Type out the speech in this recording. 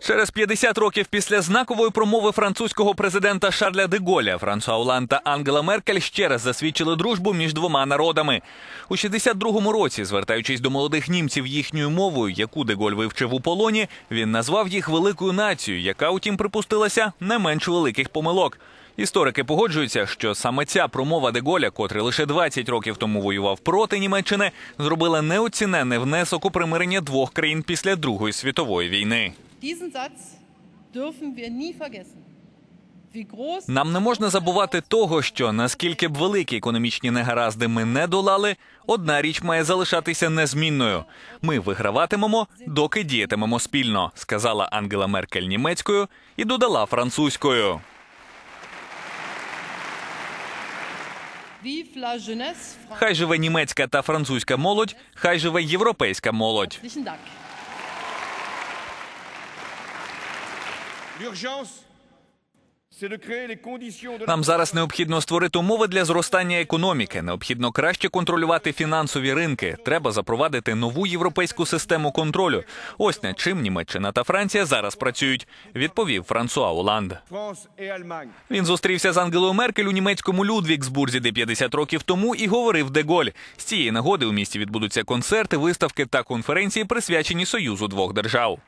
Через 50 років після знакової промови французького президента Шарля де Голля Франсуа Оланд та Ангела Меркель ще раз засвідчили дружбу між двома народами. У 62-му році, звертаючись до молодих німців їхньою мовою, яку де Голь вивчив у полоні, він назвав їх великою нацією, яка, утім, припустилася не менш великих помилок. Історики погоджуються, що саме ця промова де Голля, котрий лише 20 років тому воював проти Німеччини, зробила неоціненний внесок у примирення двох країн після Другої світової війни. Нам не можна забувати того, що наскільки б великі економічні негаразди ми не долали, одна річ має залишатися незмінною. Ми виграватимемо, доки діятимемо спільно, сказала Ангела Меркель німецькою і додала французькою. Хай живе німецька та французька молодь, хай живе європейська молодь. L'urgence, Нам зараз необхідно створити умови для зростання економіки. Необхідно краще контролювати фінансові ринки. Треба запровадити нову європейську систему контролю. Ось над чим Німеччина та Франція зараз працюють. Відповів Франсуа Оланд. Він зустрівся з Ангелою Меркель у німецькому Людвіксбурзі, де 50 років тому і говорив де Голь. З цієї нагоди у місті відбудуться концерти, виставки та конференції, присвячені союзу двох держав.